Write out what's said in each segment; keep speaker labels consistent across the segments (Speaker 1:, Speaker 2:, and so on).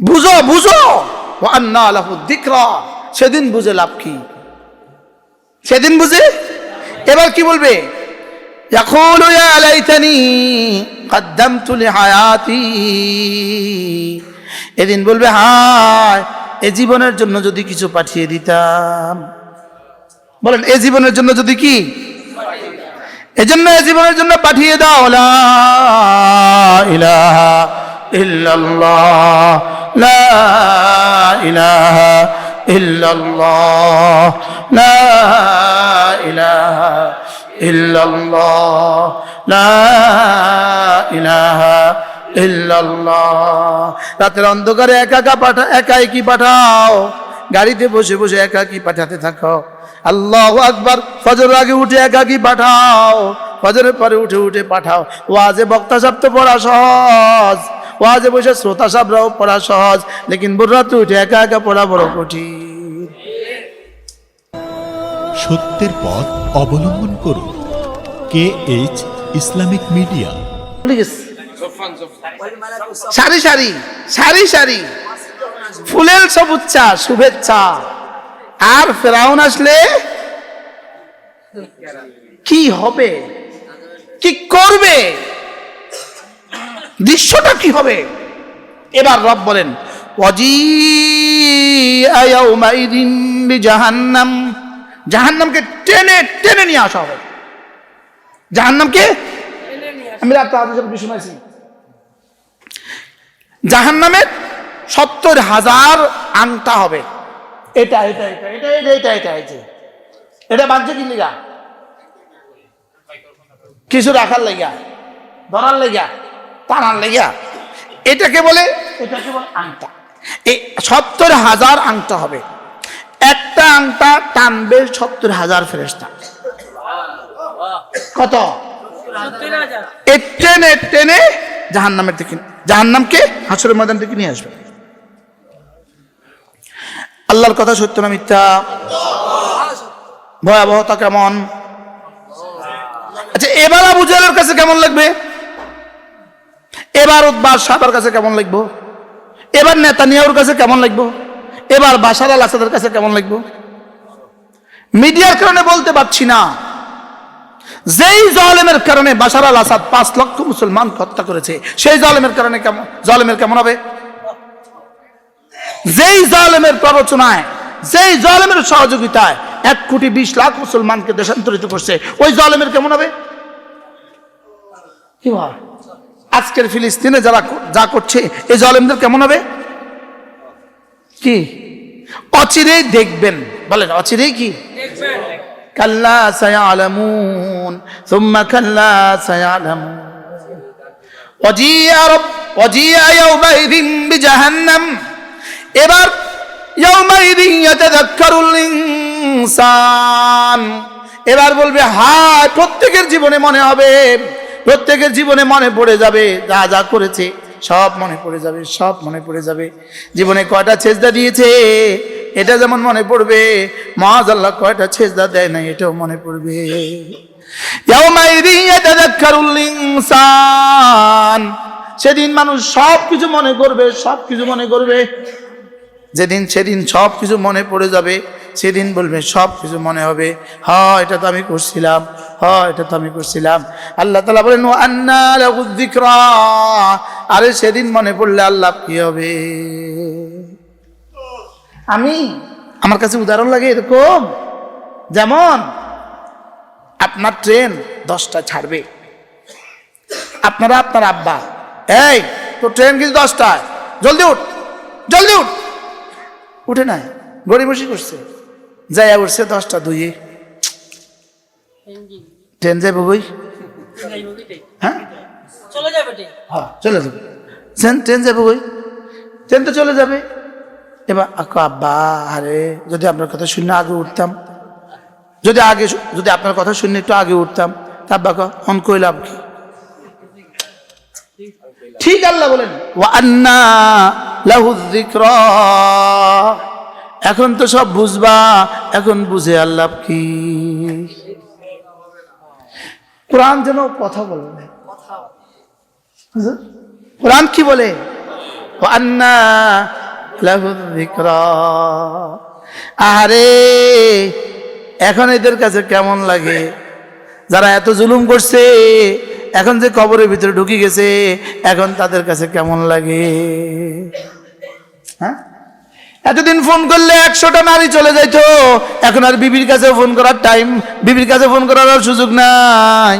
Speaker 1: বুঝো বুঝো। সেদিন বুঝে লাভ কি? সেদিন বুঝে? এবার কি বলবে? এদিন বলবে, হায়, এ জীবনের জন্য যদি কিছু পাঠিয়ে দিতাম। বলেন, এ জীবনের জন্য যদি কি? এজন্য এ জীবনের জন্য পাঠিয়ে দাও ইলাহা ইল্লাল্লাহ। লা ইলাহা ইল্লাল্লাহ, লা ইলাহা ইল্লাল্লাহ, লা ইলাহা ইল্লাল্লাহ। রাতের অন্ধকারে একা একা পাঠা, একাই কি পাঠাও? গাড়িতে বসে বসে একাকি পাঠাতে থাকো? আল্লাহ আকবার ফজর আগে উঠে একাকি পাঠাও? ফজরের পরে উঠে উঠে পাঠাও। ওয়াজে বক্তা সাহেব তো পড়া সহজ। ওয়াজে বসে শ্রোতা সাহেবরাও পড়া সহজ লেকিন ভোর রাত্রে উঠে একা একা পড়া বড় কঠিন।
Speaker 2: সত্যের পথ অবলম্বন করুন। K H
Speaker 1: Islamic media. সারি সারি সারি সারি। ফুলের সবুচ্ছা শুভেচ্ছা। আর ফেরাউন আসলে কি হবে? কি করবে? দৃশ্যটা কি হবে? এবার রব বলেন জাহান্নাম জাহান্নামকে টেনে টেনে নিয়ে আসা হবে। জাহান্নামকে আমি রাত আদেশ শুনেছি। জাহান নামের সত্তর হাজার আংটা হবে। এটা এটা এটা এটা এটা এটা এটা এটা এটা বাঁধছে কি লেগা? কিছু রাখার লেগা ধরার লেগা টানার লেগা। এটাকে বলে এটাকে বলে আংটা। এই সত্তর হাজার আংটা হবে। একটা আংটা টানবে সত্তর হাজার ফেরেস্তা কত? এ টেনে টেনে জাহান নামের দিকে জাহান নামকে হাসরের ময়দান থেকে নিয়ে আসবে। আল্লাহর কথা সত্য না মিথ্যা? ভয়াবহতা কেমন? আচ্ছা এবার আবু জাহেলের কাছে কেমন লাগবে? এবার উদ্বাস সাদার কাছে কেমন লাগবো? এবার নেতানিয়াহুর কাছে কেমন লাগবো? এবার বাসার আল আসাদের কাছে কেমন লাগবো? মিডিয়ার কারণে বলতে পারছি না। যেই জলেমের কারণে বাশার আল আসাদ পাঁচ লক্ষ মুসলমান হত্যা করেছে, সেই জলেমের কারণে কেমন জলেমের কেমন হবে? যেই জলেমের প্ররোচনায়, যেই জলেমের সহযোগিতায় এক কোটি বিশ লাখ মুসলমানকে দেশান্তরিত করছে, ওই জলেমের কেমন হবে? কি ভাব আজকের ফিলিস্তিনে যারা যা করছে, এই জলেমদের কেমন হবে? কি? অচিরেই দেখবেন। বলেন, অচিরেই কি? কাল্লা সায়ালামুন, সুম্মা কাল্লা সায়ালামুন। রব ইয়াউমাইদিন বিজাহান্নাম। এবার ইয়াউমাইদিন ইয়াতাযাক্কারুল ইনসান। এবার বলবে, হায়, প্রত্যেকের জীবনে মনে হবে প্রত্যেকের জীবনে মনে পড়ে যাবে, যা যা করেছে, সব মনে পড়ে যাবে, সব মনে পড়ে যাবে। জীবনে কয়টা ছেজদা দিয়েছে, এটা যেমন মনে পড়বে মহাজ আল্লাহ কয়টা ছেজদা দেয় না এটাও মনে পড়বে। সেদিন মানুষ সব কিছু মনে করবে সব কিছু মনে করবে। যেদিন সেদিন সব কিছু মনে পড়ে যাবে, সেদিন বলবে সব কিছু মনে হবে। হ এটা তো আমি করছিলাম। হ এটা তো আমি করছিলাম। আল্লাহ তালা বলেন ও আন্না আরে সেদিন মনে পড়লে আল্লাহ কি হবে? আমি, আমার কাছে উদাহরণ লাগে এরকম। যেমন, আপনার ট্রেন দশটা ছাড়বে। আপনারা, আপনার আব্বা, এই তো ট্রেন কিন্তু দশটায়। জলদি উঠ জলদি উঠ। উঠে নাই গড়িমসি করছে। যাইয়া উঠছে দশটা দুইয়ে। ট্রেন যাইব বই হ্যাঁ?
Speaker 3: চলে যাবে ঠিক
Speaker 1: হ্যাঁ চলে যাবে। ট্রেন ট্রেন যাবে বই ট্রেন তো চলে যাবে। এবার আকো আব্বা আরে যদি আপনার কথা শুনে আগে উঠতাম। যদি আগে যদি আপনার কথা শুনে একটু আগে উঠতাম তা আব্বা কো, অন কইলাম কি? ঠিক আল্লাহ বলেন ওয়া আন্না লাহুদ্দিকরা এখন তো সব বুঝবা, এখন বুঝে আল্লাহ কি? কোরআন যেন কথা বলবে কোরআন কি বলে? আরে এখন এদের কাছে কেমন লাগে? যারা এত জুলুম করছে, এখন যে কবরের ভিতরে ঢুকে গেছে, এখন তাদের কাছে কেমন লাগে? হ্যাঁ? এতদিন ফোন করলে একশোটা নারী চলে যাইতো। এখন আর বিবির কাছে ফোন করার টাইম বিবির কাছে ফোন করার আর সুযোগ নাই।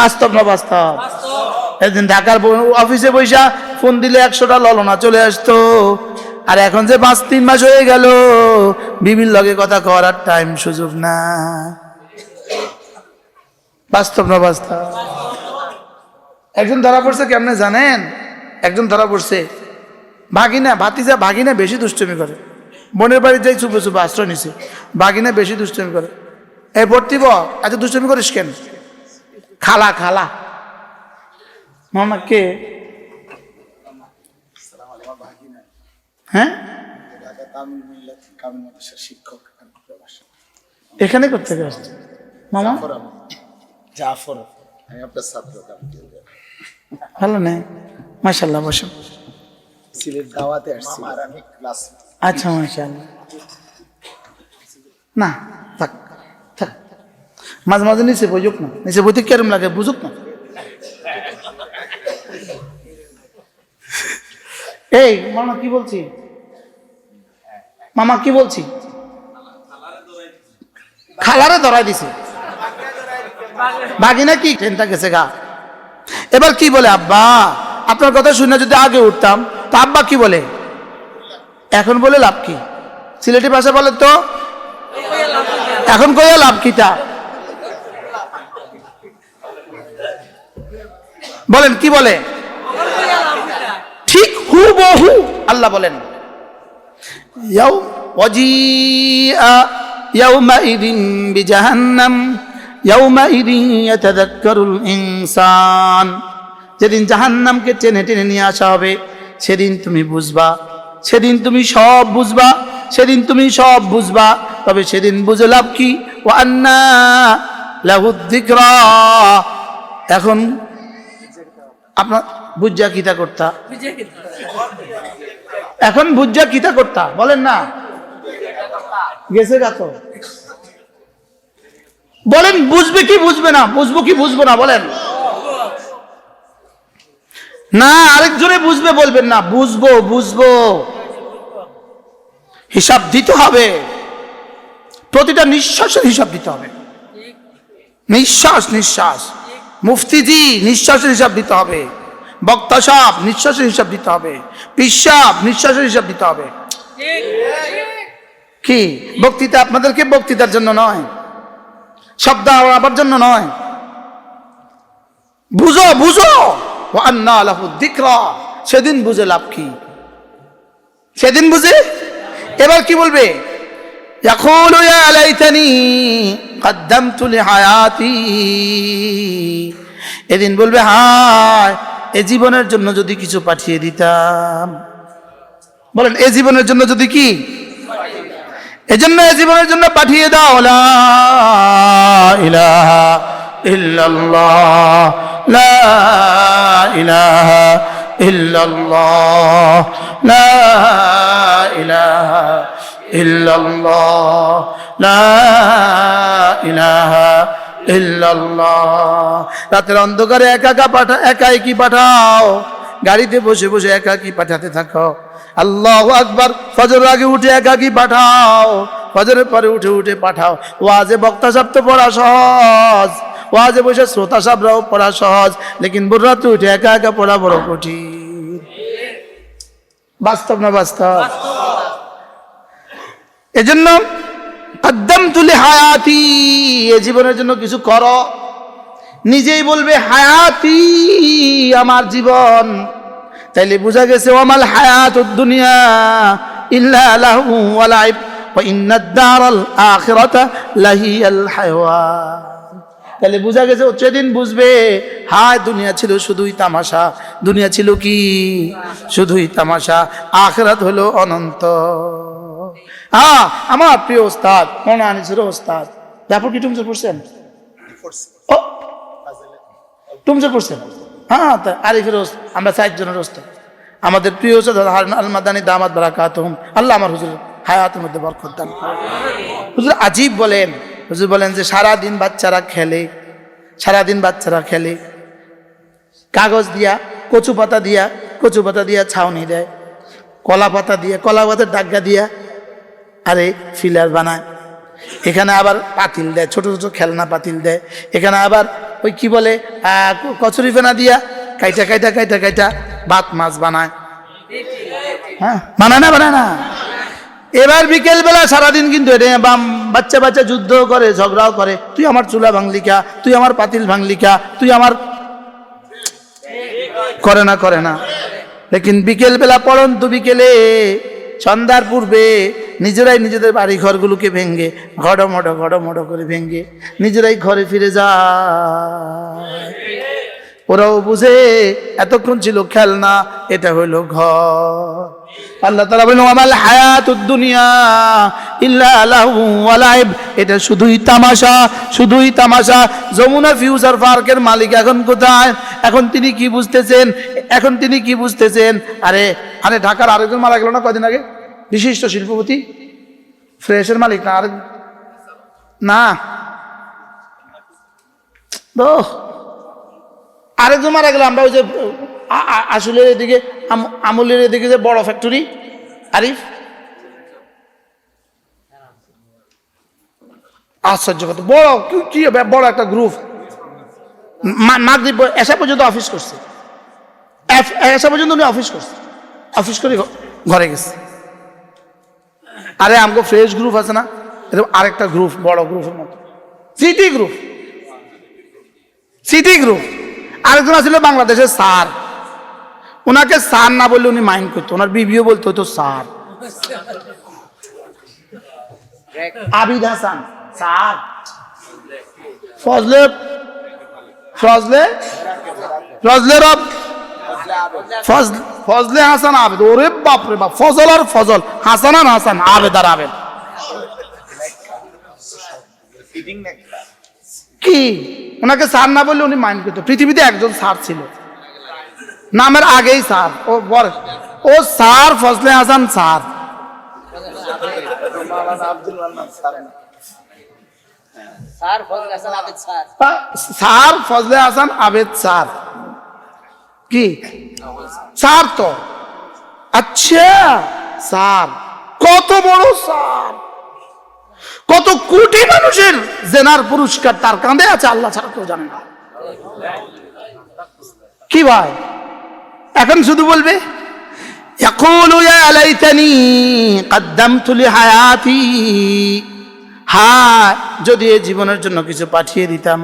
Speaker 1: বাস্তব না বাস্তব? একদিন ঢাকার অফিসে বৈশা ফোন দিলে একশোটা ললনা চলে আসতো। আর এখন যে পাঁচ, তিন মাস হয়ে গেল, বিবির লগে কথা করার টাইম সুযোগ না বাস্তব না বাস্তব? একজন ধরা পড়ছে কেমনে জানেন? একজন ধরা পড়ছে। ভাগিনা ভাতিজা ভাগিনা বেশি দুষ্টমি করে। বোনের বাড়ি যাই চুপে চুপে আশ্রয় নিছে ভাগিনা বেশি দুষ্টমি করে। এ ভর্তি এত দুষ্টমি করিস কেন? খালা খালা। মামা কে হ্যাঁ?
Speaker 3: শিক্ষক
Speaker 1: এখানে করতে আসছে? মামা?
Speaker 3: জাফর আমি আপনার ছাত্র
Speaker 1: ভালো নেই? মাসাল্লাহ বসুন
Speaker 3: সিলেট দাওয়াতে আসছি। আর আমি ক্লাস
Speaker 1: আচ্ছা মাসাল্লাহ না থাক থাক। মাঝে মাঝে নিচে বুঝুক না নিচে বইতে কেরম লাগে বুঝুক না। এই মামা কি বলছি? মামা কি বলছি? খালারে ধরাই দিছে। বাগিনা কি? ট্রেনটা গেছে গা। এবার কি বলে আব্বা? আপনার কথা শুনে যদি আগে উঠতাম, তো আব্বা কি বলে? এখন বলে লাভ কি? সিলেটি ভাষা বলে তো? এখন কইয়া লাভ কিটা? বলেন, কি বলে? ঠিক হু বহু আল্লাহ বলেন। বিজাহান্নাম, ইয়াউমাইদিন ইয়াতাযাক্কারুল ইনসান। যেদিন জাহান্নামকে টেনে টেনে নিয়ে আসা হবে, সেদিন তুমি বুঝবা। সেদিন তুমি সব বুঝবা, সেদিন তুমি সব বুঝবা, তবে সেদিন বুঝে লাভ কি? এখন আপনার বুঝা কিতা করতা? এখন বুঝা কিতা করতা? বলেন না। গেছে গা তো। বলেন, বুঝবে কি বুঝবে না? বুঝব কি বুঝব না? বলেন। না, আরেকজনে বুঝবে, বলবেন না, বুঝব বুঝব। হিসাব দিতে হবে। প্রতিটা নিঃশ্বাসের হিসাব দিতে হবে। নিঃশ্বাস নিঃশ্বাস। মুফতিজি, নিঃশ্বাসের হিসাব দিতে হবে। বক্তা সাপ নিঃশ্বাসের হিসাব দিতে হবে। পিসাব নিঃশ্বাসের হিসাব দিতে হবে। কি? বক্তৃতা আপনাদেরকে বক্তৃতার জন্য নয়। শব্দ আবার জন্য নয়। বুঝো বুঝো। ও আন্না আল্লাহ দিকরা সেদিন বুঝে লাভ কি? সেদিন বুঝে? এবার কি বলবে? এদিন বলবে, হায়, এ জীবনের জন্য যদি কিছু পাঠিয়ে দিতাম। বলেন, এ জীবনের জন্য যদি কি? এজন্য এ জীবনের জন্য পাঠিয়ে দাও ইলাহা ইল্লাল্লাহ। লা ইলাহা ইল্লাল্লাহ, লা ইলাহা ইল্লাল্লাহ, লা ইলাহা ইল্লাল্লাহ। রাতের অন্ধকারে একা একা পাঠা, একাই কি পাঠাও? গাড়িতে বসে বসে একাকি পাঠাতে থাকো? আল্লাহ আকবার ফজর আগে উঠে একাকি পাঠাও? ফজরের পরে উঠে উঠে পাঠাও। ওয়াজে বক্তা তো পড়া সহজ। ওয়াজে বসে শ্রোতা সাহেবরাও পড়া সহজ, লেকিন বুড়াতে উঠে একা একা পড়া বড় কঠিন। বাস্তব না বাস্তব? এজন্য কদ্দম তুলে হায়াতি এ জীবনের জন্য কিছু করো। নিজেই বলবে, হায়াতি আমার জীবন। তাইলে বোঝা গেছে ওমাল হায়াত দুনিয়া ইল্লা লাহু ওয়া লাইব ওয়া ইন্নাদ দারাল আখিরাতা লাহিয়াল হায়াওয়ান তাহলে বোঝা গেছে সেদিন বুঝবে, হায়, দুনিয়া ছিল শুধুই তামাশা। দুনিয়া ছিল কি? শুধুই তামাশা। আখরাত হলো অনন্ত। হ্যাঁ আমার প্রিয় ওস্তাদ মনে আনিসের ওস্তাদ। ব্যাপক কি টুমচর পড়ছেন? ও পড়ছেন? হ্যাঁ তা আরিফের ওস্ত আমরা চারজনের ওস্ত আমাদের প্রিয় ওস্তাদ আল মাদানি দামাত বারাকাতুহুম। আল্লাহ আমার হুজুর হায়াতের মধ্যে বরকত দান হুজুর আজীব বলেন হুজুর বলেন যে সারা দিন বাচ্চারা খেলে, সারাদিন বাচ্চারা খেলে। কাগজ দিয়া, কচু পাতা দিয়া, কচু পাতা দিয়া ছাউনি দেয়, কলা পাতা দিয়ে, কলা পাতার ডাগ্গা দিয়া, আরে ফিলার বানায়। এখানে আবার পাতিল দেয়, ছোট ছোট খেলনা পাতিল দেয়। এখানে আবার ওই কি বলে কচুরি ফেনা দিয়া কাইটা কাইটা কাইটা কাইটা ভাত মাছ বানায়। হ্যাঁ? বানায় না বানায় না? এবার বিকেল বেলা সারাদিন কিন্তু এটা বাম- বাচ্চা বাচ্চা যুদ্ধ করে, ঝগড়াও করে। তুই আমার চুলা ভাঙলিকা তুই আমার পাতিল ভাঙলিকা তুই আমার করে না করে না। লেকিন বিকেল বেলা পড়ন্ত বিকেলে, সন্ধ্যার পূর্বে নিজেরাই নিজেদের বাড়ি ঘরগুলোকে ভেঙ্গে ঘড় মডো ঘড় মডো করে ভেঙ্গে নিজেরাই ঘরে ফিরে যায়। ওরাও বুঝে, এতক্ষণ ছিল খেলনা, এটা হইল ঘর। আল্লাহ তালা বলেন আমাল হায়াত দুনিয়া ইল্লা লাহু ওয়া এটা শুধুই তামাশা শুধুই তামাশা। যমুনা ফিউচার পার্কের মালিক এখন কোথায়? এখন তিনি কি বুঝতেছেন? এখন তিনি কি বুঝতেছেন? আরে আরে ঢাকার আরেকজন মারা গেল না কদিন আগে? বিশিষ্ট শিল্পপতি? ফ্রেশের মালিক না, আরেক না। আরেকজন মারা গেল, আমরা ওই যে আসলের এদিকে, আম- আমলের এদিকে যে বড় ফ্যাক্টরি আরিফ? আশ্চর্য কথা। বড়, কি- বড় একটা গ্রুপ মাগরিব, এসা পর্যন্ত অফিস করছে। এসা পর্যন্ত উনি অফিস করছে। অফিস করে ঘরে গেছে। আরে আমাকে ফ্রেশ গ্রুপ আছে না? এরকম আরেকটা গ্রুপ বড় গ্রুপের মতো। সিটি গ্রুপ সিটি গ্রুপ আরেকজন ছিল বাংলাদেশের স্যার। ওনাকে স্যার না বললে উনি মাইন্ড করতো ওনার বিবিও বলতো হতো স্যার। আবিদ হাসান, স্যার। ফজলে ফজলে ফজলে রব ফজলে হাসান আবেদ, ওরে বাপ রে বাপ, ফজল আর ফজল, হাসান আর হাসান, আবেদ আর আবেদ। কি? ওনাকে স্যার না বললে উনি মাইন্ড করতো। পৃথিবীতে একজন স্যার ছিল। নামের আগেই স্যার। ও বড় ও
Speaker 4: sir Fazle Hasan
Speaker 1: sir. Sir Fazle Hasan Abed sir. কি? স্যার তো। আচ্ছা স্যার। কত বড় স্যার? কত কোটি মানুষের জেনার পুরস্কার তার কাঁধে আছে, আল্লাহ ছাড়া কেউ জানে না। কি ভাই? এখন শুধু বলবে হায়, যদি এই জীবনের জন্য কিছু পাঠিয়ে দিতাম।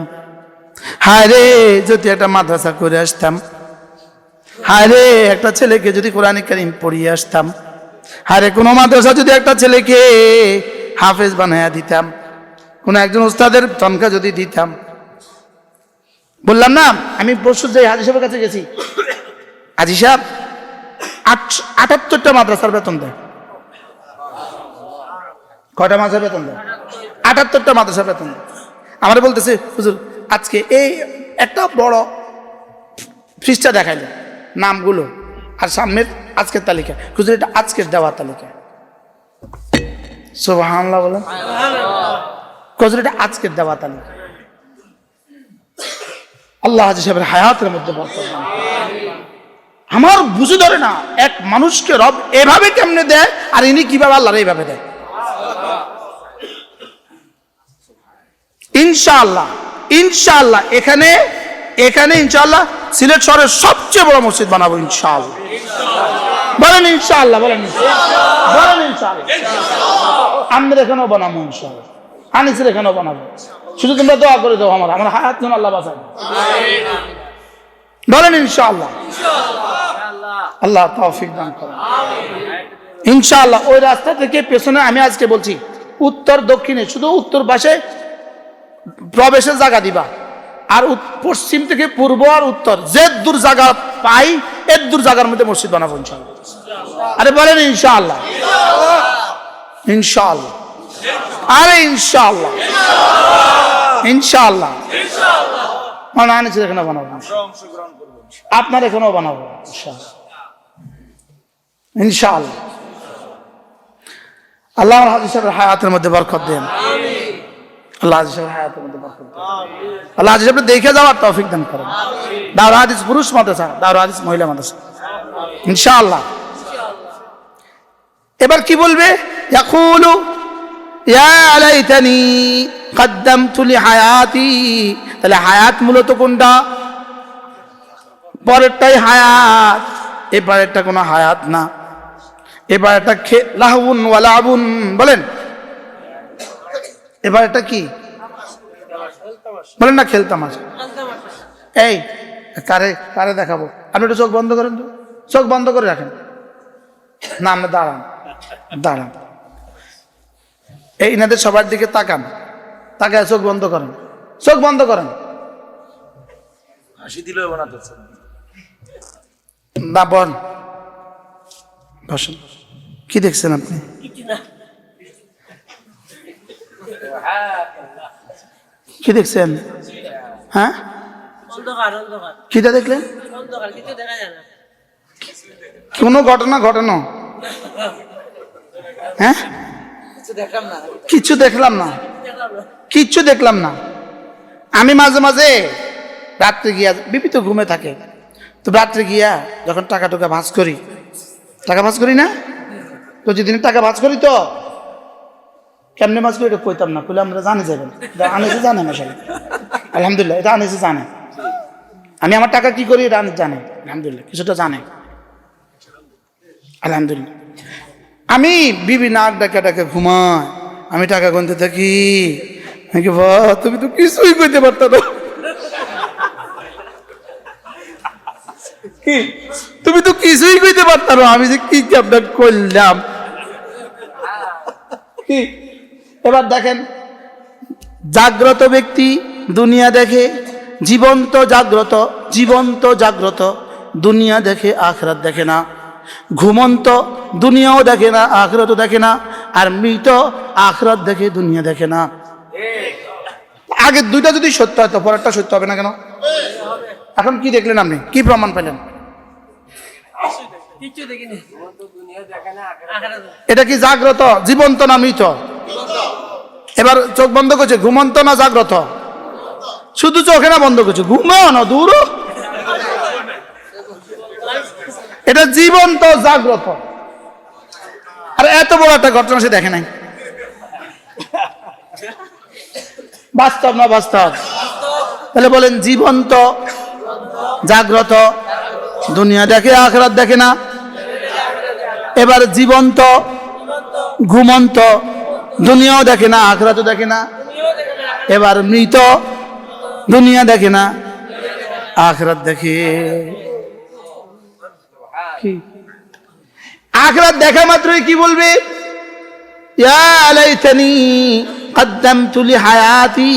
Speaker 1: হায় রে, যদি একটা মাদ্রাসা করে আসতাম। হায় রে, একটা ছেলেকে যদি কোরআন করিম পড়িয়ে আসতাম। হায় রে, কোনো মাদ্রাসা যদি একটা ছেলেকে হাফেজ বানাইয়া দিতাম। কোনো একজন উস্তাদের তনখা যদি দিতাম। বললাম, না, আমি পরশু যে হাজি সাহেবের কাছে গেছি, হাজি সাহেব, আট- আটাত্তরটা মাদ্রাসার বেতন দেয়। কটা মাদ্রাসার বেতন দেয়? আটাত্তরটা মাদ্রাসার বেতন দেয়। আমার বলতেছে, হুজুর, আজকে এই একটা বড় ফ্রিজটা দেখাইলো, নামগুলো, আর সামনের আজকের তালিকা। হুজুর, এটা আজকের দেওয়ার তালিকা। সোহানলা বলেন। এটা আজকের দেওয়া তালিকা আল্লাহ সাহেবের হায়াতের মধ্যে বর্তমান আমার বুঝে ধরে না, এক মানুষকে রব এভাবে কেমনে দেয় আর ইনি কীভাবে আল্লাহর এইভাবে দেয়। ইনশাআল্লাহ ইনশাআল্লাহ, এখানে এখানে ইনশাআল্লাহ সিলেট শহরের সবচেয়ে বড় মসজিদ বানাবো ইনশাআল্লাহ। বলেন ইনশাআল্লাহ, বলেন। বলেন ইনশাআল্লাহ। আমাদের এখানেও বানাবো ইনশাআল্লাহ। আনিসের এখানেও বানাবো শুধু তোমরা দোয়া করে দাও আমার আমার হায়াত যেন আল্লাহ বাঁচায় বলেন ইনশাআল্লাহ। আল্লাহ তৌফিক দান করেন। ইনশাআল্লাহ, ওই রাস্তা থেকে পেছনে আমি আজকে বলছি, উত্তর দক্ষিণে, শুধু উত্তর পাশে প্রবেশের জায়গা দিবা। আর পশ্চিম থেকে পূর্ব আর উত্তর, যে দূর জায়গা পাই, এর দূর জায়গার মধ্যে মসজিদ বানাবো ইনশাআল্লাহ। আরে বলেন ইনশাআল্লাহ। ইনশাআল্লাহ। আরে এখানে বানাবো। আপনার এখনও বানাবো আল্লাহ আমার হাজি সাহেবের হায়াতের মধ্যে বরকত দেন। আল্লাহ হাজি সাহেবের হায়াতের মধ্যে বরকত দেন। আল্লাহ হাজি সাহেব দেখে যাওয়ার তৌফিক দান করেন। দাওরা হাদিস পুরুষ মাদ্রাসা দাওরা হাদিস মহিলা মাদ্রাসা। ইনশাআল্লাহ। এবার কি বলবে ইয়াকুলু ইয়া লাইতানি قدمت لحياتي তাহলে হায়াত মূলত কোনটা পরেরটাই হায়াত এবারেরটা কোনো হায়াত না এবার এটা খে লাহুন ওয়ালাবুন বলেন এবার এটা কি বলেন না খেলতাম আজ এই কারে কারে দেখাবো আপনি একটু চোখ বন্ধ করেন তো চোখ বন্ধ করে রাখেন না আপনি দাঁড়ান দাঁড়ান। এই ইনাদের সবার দিকে তাকান। তাকায় চোখ বন্ধ করেন। চোখ বন্ধ করেন।
Speaker 3: হাসি দিলেও বানাতে
Speaker 1: না বন বসেন। কি দেখছেন আপনি? কি দেখছেন? হ্যাঁ? কিটা দেখলেন?
Speaker 4: অন্ধকার কিছু দেখা যায় না।
Speaker 1: কোনো ঘটনা ঘটানো হ্যাঁ?
Speaker 4: কিছু দেখলাম না।
Speaker 1: কিচ্ছু দেখলাম না। কিচ্ছু দেখলাম না। আমি মাঝে মাঝে রাত্রে গিয়া বিপি তো ঘুমে থাকে তো রাত্রে গিয়া যখন টাকা টুকা ভাঁজ করি টাকা ভাঁজ করি না? প্রতিদিন টাকা ভাঁজ করি তো কেমনে মাছ করি এটা কইতাম না কইলে আমরা জানি যাবেন আনেছে জানে মশাই। আলহামদুলিল্লাহ এটা আনেছে জানে। আমি আমার টাকা কি করি এটা জানে। আলহামদুলিল্লাহ কিছুটা জানে। আলহামদুলিল্লাহ। আমি বিবি নাক ডাকে ডাকে ঘুমায় আমি টাকা গুনতে থাকি। আমি কি তুমি তো কিছুই কইতে পারতো না। কি? তুমি তো কিছুই কইতে পারতো আমি যে কি আপনার করলাম? কি? এবার দেখেন, জাগ্রত ব্যক্তি দুনিয়া দেখে, জীবন্ত জাগ্রত জীবন্ত জাগ্রত, দুনিয়া দেখে, আখরাত দেখে না। ঘুমন্ত দুনিয়াও দেখে না আখরাতও দেখে না আর মৃত আখরাত দেখে দুনিয়া দেখে না। আগে দুইটা যদি সত্য হয় তো পরেরটা সত্য হবে না কেন? এখন কি দেখলেন আপনি? কি প্রমাণ পেলেন? এটা কি জাগ্রত? জীবন্ত না মৃত? এবার চোখ বন্ধ করছে ঘুমন্ত না জাগ্রত? শুধু চোখে না বন্ধ করছে। ঘুমাও না দূর এটা জীবন্ত, জাগ্রত। আর, এত বড় একটা ঘটনা সে দেখে নাই। বাস্তব না বাস্তব? তাহলে বলেন, জীবন্ত, জাগ্রত, দুনিয়া দেখে, আখরাত দেখে না। এবার জীবন্ত, ঘুমন্ত, দুনিয়াও দেখে না, আখরাতও দেখে না। এবার মৃত, দুনিয়া দেখে না, আখরাত দেখে। কি আখরাত দেখা মাত্রই কি বলবে? হায়াতি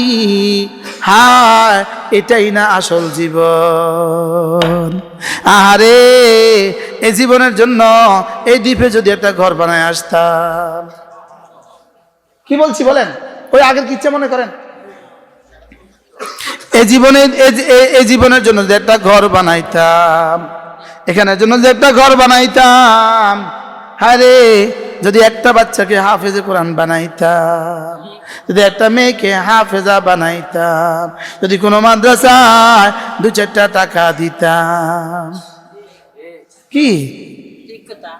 Speaker 1: হায়, এটাই না আসল জীবন। আহারে, এ জীবনের জন্য এই দ্বীপে যদি একটা ঘর বানায় আসতাম। কি বলছি বলেন? ওই আগের কিচ্ছা মনে করেন? এ জীবনের এ জীবনের জন্য যে একটা ঘর বানাইতাম। এখানের জন্য যে একটা ঘর বানাইতাম। আরে যদি একটা বাচ্চাকে হাফেজে কোরআন বানাইতাম, যদি একটা মেয়েকে হাফেজা বানাইতাম, যদি কোনো মাদ্রাসায় দু চারটা টাকা দিতাম। কি?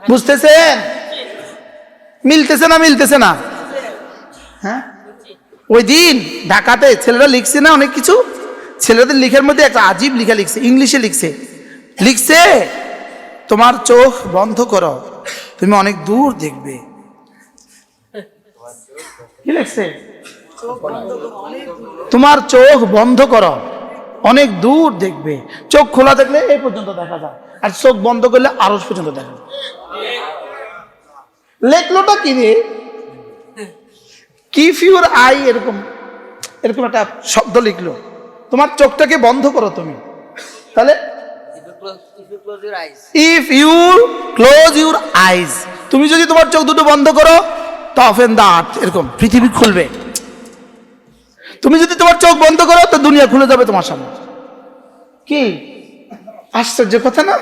Speaker 1: বুঝতেছেন? মিলতেছে না মিলতেছে না? হ্যাঁ? ওই দিন ঢাকাতে ছেলেরা লিখছে না অনেক কিছু? ছেলেদের লিখার মধ্যে একটা আজীব লিখা লিখছে, ইংলিশে লিখছে। লিখছে, তোমার চোখ বন্ধ করো, তুমি অনেক দূর দেখবে। কি লিখছে? তোমার চোখ বন্ধ করো, অনেক দূর দেখবে। চোখ খোলা থাকলে এই পর্যন্ত দেখা যায়, আর চোখ বন্ধ করলে আরও পর্যন্ত দেখা যায়। লেখলোটা কি রে? কিফ ইউর আই এরকম এরকম একটা শব্দ লিখলো। তোমার চোখটাকে বন্ধ করো তুমি। তাহলে if you close your eyes তুমি যদি তোমার চোখ দুটো বন্ধ করো দা আর্থ এরকম, পৃথিবী খুলবে। তুমি যদি তোমার চোখ বন্ধ করো, তো দুনিয়া খুলে যাবে তোমার সামনে। কি? আশ্চর্য কথা না?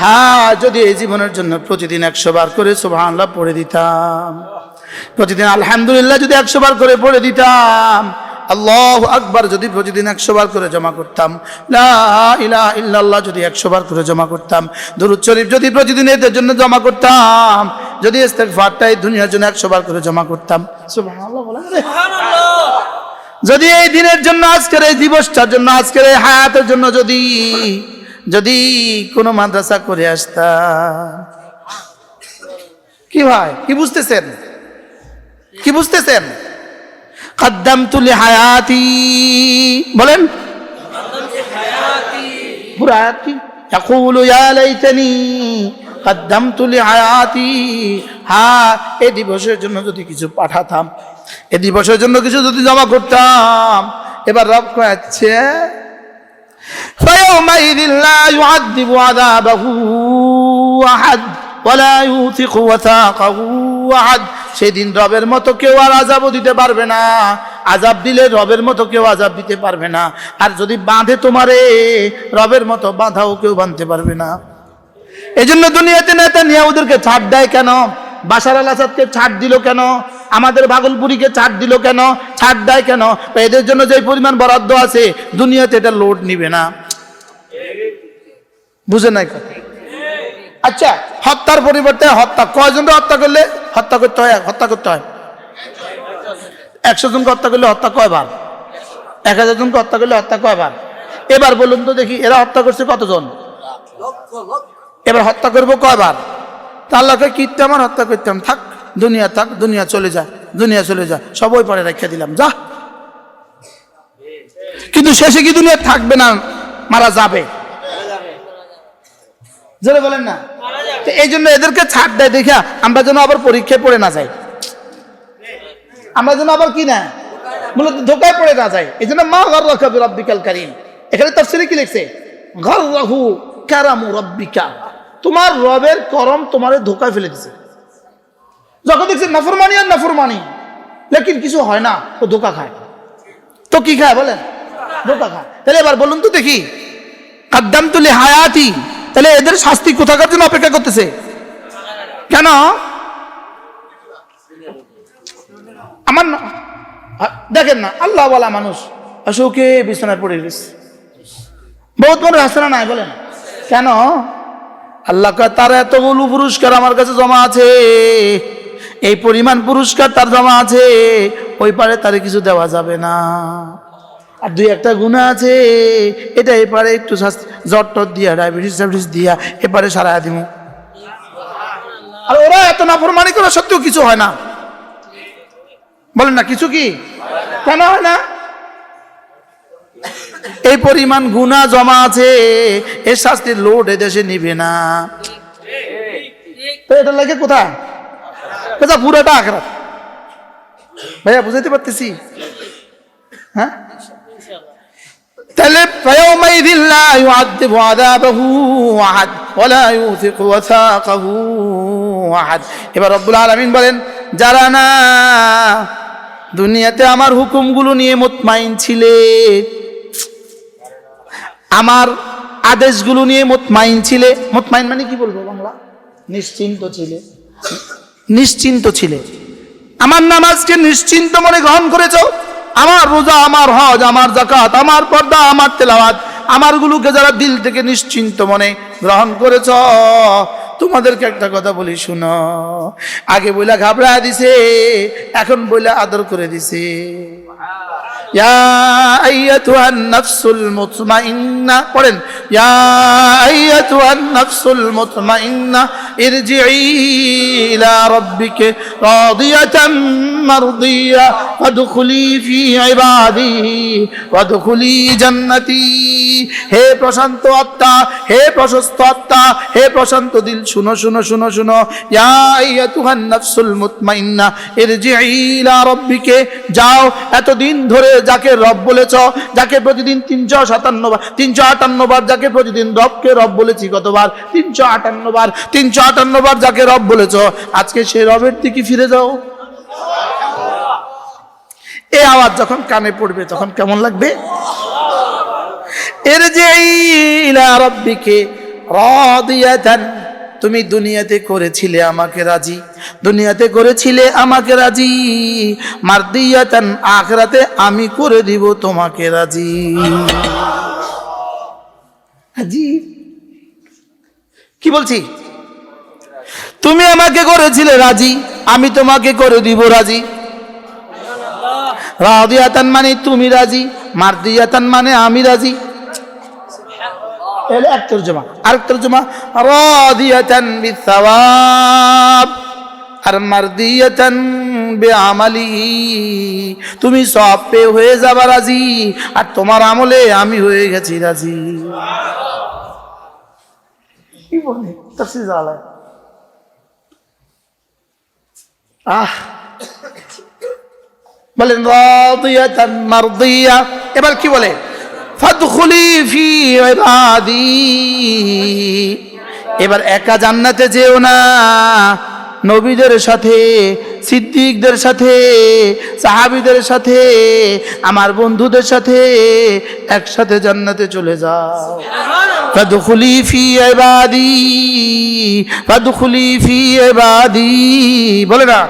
Speaker 1: হ্যাঁ যদি এই জীবনের জন্য প্রতিদিন একশো বার করে সুবহানাল্লাহ পড়ে দিতাম। প্রতিদিন আলহামদুলিল্লাহ যদি একশো বার করে পড়ে দিতাম। আল্লাহ আকবার যদি প্রতিদিন একশো বার করে জমা করতাম লা ইলাহা ইল্লাল্লাহ যদি একশো বার করে জমা করতাম দরুদ শরীফ যদি প্রতিদিন এদের জন্য জমা করতাম যদি ইস্তেগফারটা এই দুনিয়ার জন্য একশো বার করে জমা করতাম। যদি এই দিনের জন্য আজকের এই দিবসটার জন্য আজকের এই হায়াতের জন্য যদি যদি কোনো মাদ্রাসা করে আসতাম। কি ভাই? কি বুঝতেছেন? কি বুঝতেছেন? কদ্দামতু লিহায়াতি বলেন পুরো আয়াত কি يقول يا ليتني قدمت لحياتي হ্যাঁ এই দিবসের জন্য যদি কিছু পাঠাতাম এই দিবসের জন্য কিছু যদি জমা করতাম এবার রব কয়াচ্ছে فيومئذ لا يعذب عذابه أحد সেদিন রবের মতো কেউ আর আজাবও দিতে পারবে না। আজাব দিলে রবের মতো কেউ আজাব দিতে পারবে না। আর যদি বাঁধে তোমারে, রবের মতো বাঁধাও কেউ বাঁধতে পারবে না। এই জন্য দুনিয়াতে নেতা নিয়াউদেরকে ছাড় দেয় কেন? বাসার আল আসাদকে ছাড় দিল কেন? আমাদের ভাগলপুরীকে ছাড় দিল কেন? ছাড় দেয় কেন? এদের জন্য যে পরিমাণ বরাদ্দ আছে, দুনিয়াতে এটা লোড নিবে না। বুঝে নাই কথা? আচ্ছা হত্যার পরিবর্তে হত্যা কয়জনকে হত্যা করলে? হত্যা করতে হয় হত্যা করতে হয়। একশো জনকে হত্যা করলে হত্যা কয়বার? এক হাজার জনকে হত্যা করলে হত্যা কয়বার? এবার বলুন তো দেখি, এরা হত্যা করছে কতজন? এবার হত্যা করব কয়বার? আল্লাহকে কীর্তে আমার হত্যা করতাম থাক, দুনিয়া থাক, দুনিয়া চলে যায় দুনিয়া চলে যায় সবই পরে রেখে দিলাম, যা। কিন্তু শেষে কি দুনিয়া থাকবে না? মারা যাবে। জোরে বলেন না। তো এই জন্য এদেরকে ছাড় দেয় দেখা আমরা যেন আবার পরীক্ষায় পড়ে না যাই। আমরা যেন আবার কি না, মূলত ধোকায় পড়ে না যায় এই জন্য মা ঘর রাখা রব্বিকাল কারিম। এখানে তফসিলে কি লিখছে? ঘর রাহু কারামু রব্বিকা। তোমার রবের করম তোমার ধোকায় ফেলে দিছে। যখন দেখছে নাফরমানি আর নাফরমানি, লেকিন কিছু হয় না, ও ধোকা খায়। তো কি খায় বলেন? ধোকা খায়। তাহলে এবার বলুন তো দেখি। কাদ্দাম তুলি হায়াতি। তাহলে এদের শাস্তি কোথাকার জন্য অপেক্ষা করতেছে? কেন? আমার দেখেন না আল্লাহ বলা মানুষ। অশোকে বিছানায় পড়ে গেছে বহুত মানুষ আসে না নাই বলেন কেন? আল্লাহ তার এতগুলো পুরস্কার আমার কাছে জমা আছে। এই পরিমাণ পুরস্কার তার জমা আছে। ওই পারে তারে কিছু দেওয়া যাবে না। আর দুই একটা গুণা আছে। এটা এপারে একটু শাস্তি জ্বর টর দিয়া, ডায়াবেটিস ডায়াবেটিস দিয়া, এপারে সারা দিমু। আর ওরা এত নাফরমানি করা সত্ত্বেও কিছু হয় না। বলেন না, কিছু কি? কেন হয় না? এই পরিমাণ গুণা জমা আছে, এর শাস্তির লোড এদেশে নিবে না। তো এটা লাগে কোথায় কোথা পুরাটা আখরাত ভাইয়া, বুঝাইতে পারতেছি? হ্যাঁ? তাহলে فيومئذ لا يعذب عذابه أحد ولا يوثق وثاقه أحد এবার রব্বুল আলামিন বলেন যারা না দুনিয়াতে আমার হুকুমগুলো নিয়ে মুতমাইন ছিলে আমার আদেশগুলো নিয়ে মুতমাইন ছিলে মুতমাইন মানে কি বলবো বাংলা নিশ্চিন্ত ছিলে নিশ্চিন্ত ছিলে আমার নামাজকে নিশ্চিন্ত মনে গ্রহণ করেছো আমার রোজা, আমার হজ, আমার জাকাত আমার পর্দা, আমার তেলাওয়াত, আমারগুলোকে যারা দিল থেকে নিশ্চিন্ত মনে গ্রহণ করেছ, তোমাদেরকে একটা কথা বলি, শুনো। আগে বইলা ঘাবড়া দিছে, এখন বইলা আদর করে দিছে। হে প্রশান্ত আত্মা, হে প্রশস্ত আত্মা, হে প্রশান্ত দিল, শুনো শুনো শুনো শুনো ইয়াতুহান নফসুল মুতমাইন্না, ইরজিঈ ইলা রব্বিকে, যাও, এতদিন ধরে যাকে রব বলেছ, যাকে প্রতিদিন তিনশো সাতান্ন বার, তিনশো আটান্ন বার যাকে প্রতিদিন রবকে রব বলেছি কতবার? তিনশো আটান্ন বার, তিনশো আটান্ন বার যাকে রব বলেছ। আজকে সেই রবের দিকে ফিরে যাও। এই আওয়াজ যখন কানে পড়বে, তখন কেমন লাগবে? এর যে ইলা রব্বিকে রাদিয়াতান তুমি দুনিয়াতে করেছিলে আমাকে রাজি। দুনিয়াতে করেছিলে আমাকে রাজি। মারদিয়াতান আখরাতে আমি করে দিব তোমাকে রাজি। হাজি। কি বলছি? তুমি আমাকে করেছিলে রাজি, আমি তোমাকে করে দিব রাজি। রাদিয়াতান মানে তুমি রাজি, মারদিয়াতান মানে আমি রাজি। এলে এক তর্জমা। আরেক তর্জমা রাদিয়াতান বিসাওয়াব আর মারদিয়াতান বিআমালিহি তুমি সব পেয়ে হয়ে যাবা রাজি আর তোমার আমলে আমি হয়ে গেছি রাজি। কি বলে? আহ। বলেন রাদিয়াতান মারদিয়া। এবার কি বলে? এবার একা জান্নাতে যেও না। নবীদের সাথে সিদ্দিকদের সাথে সাহাবীদের সাথে আমার বন্ধুদের সাথে একসাথে জান্নাতে চলে যাও। ফাদখুলি ফি ইবাদি ফাদখুলি ফি ইবাদি। বলে না?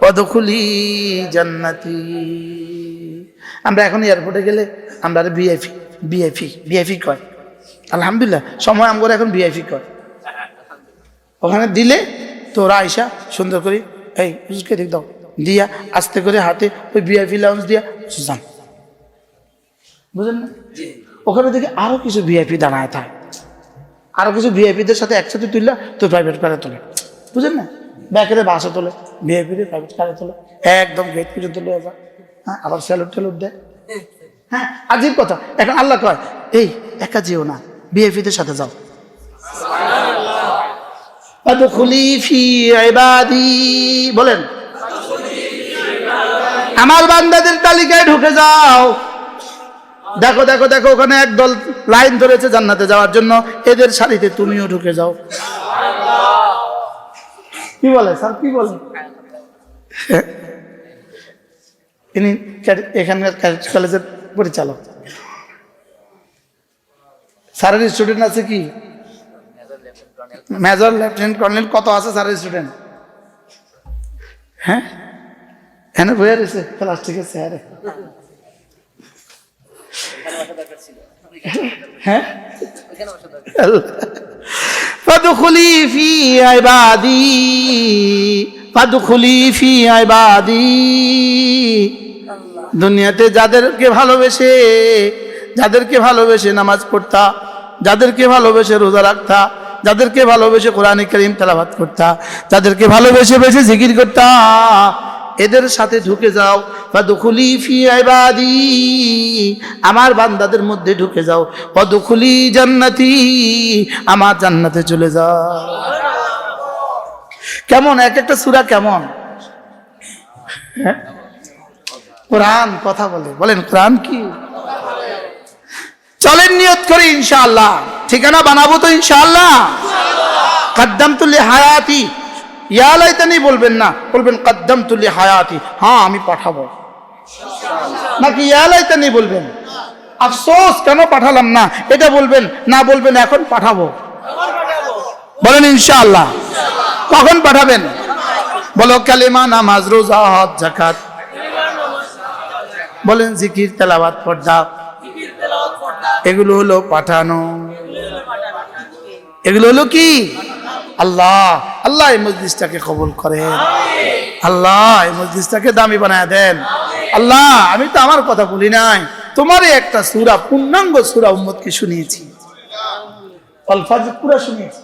Speaker 1: পদখুলি জান্নাতি। আমরা এখন এয়ারপোর্টে গেলে আমরা বিআইপি বিআইপি বিআইপি কয়। আলহামদুলিল্লাহ সময় আমরা এখন বিআইপি কয়। ওখানে দিলে তোরা আইসা সুন্দর করে এই হুজুরকে দেখ দাও দিয়া আস্তে করে হাতে ওই বিআইপি লাউন্স দিয়া যান। বুঝলেন না? ওখানে দেখে আরও কিছু ভিআইপি দাঁড়ায় থাকে। আরও কিছু ভিআইপিদের সাথে একসাথে তুললে তো প্রাইভেট কারে তোলে। বুঝলেন না? ব্যাকেরে বাসে তোলে ভিআইপি প্রাইভেট কারে তোলে। একদম গেট পর্যন্ত লয়ে যায় হ্যাঁ আবার স্যালুট ট্যালুট দেয়? হ্যাঁ আজিব কথা। এখন আল্লাহ কয় এই একা যেও না ভিআইপিদের সাথে যাও। খুলি ফি ইবাদি বলেন। আমার বান্দাদের তালিকায় ঢুকে যাও। দেখো দেখো দেখো ওখানে একদল লাইন ধরেছে জান্নাতে যাওয়ার জন্য এদের সারিতে তুমিও ঢুকে যাও। কি বলে স্যার কি বলে? ক্যাডে- এখানকার কলেজের পরিচালক। স্যারের স্টুডেন্ট আছে কি? মেজর লেফটেন্যান্ট কর্নেল কত আছে স্যারের স্টুডেন্ট হ্যাঁ? হ্যাঁ বইয়া রয়েছে প্লাস্টিকের চেয়ারে হ্যাঁ? ফি ইবাদি। ফাদখুলি ফি দুনিয়াতে যাদেরকে ভালোবেসে যাদেরকে ভালোবেসে নামাজ পড়তা যাদেরকে ভালোবেসে রোজা রাখতা যাদেরকে ভালোবেসে কোরআনে করিম তেলাবাত করতা যাদেরকে ভালোবেসে বেশি জিকির করতা এদের সাথে ঢুকে যাও ফাদখুলি ফি ইবাদি। আমার বান্দাদের মধ্যে ঢুকে যাও ফাদখুলি জান্নাতি আমার জান্নাতে চলে যাও। কেমন? এক একটা সূরা কেমন? কোরআন কথা বলে। বলেন, কোরআন কি? চলেন নিয়ত করি ইনশাআল্লাহ। ঠিকানা বানাবো তো ইনশাআল্লাহ? কদ্দম তুল্লি হায়াতি ইয়ালাইতানি বলবেন না, বলবেন কদ্দম তুল্লি হায়াতি হ্যাঁ আমি পাঠাবো। নাকি ইয়ালাইতানি বলবেন? আফসোস, কেন পাঠালাম না? এটা বলবেন, না বলবেন, এখন পাঠাবো। বলেন ইনশাআল্লাহ। কখন পাঠাবেন? বলো, কালিমা, নামাজ, রোজা জাকাত বলেন, জিকির, তেলাওয়াত, পর্দা। এগুলো হলো পাঠানো। এগুলো হলো কি? আল্লাহ আল্লাহ এই মসজিদটাকে কবুল করেন। আল্লাহ এই মসজিদটাকে দামি বানায় দেন। আল্লাহ, আমি তো আমার কথা বলি নাই। তোমারই একটা সুরা, পূর্ণাঙ্গ সুরা উম্মতকে শুনিয়েছি। অল্ফাজ পুরা শুনিয়েছি।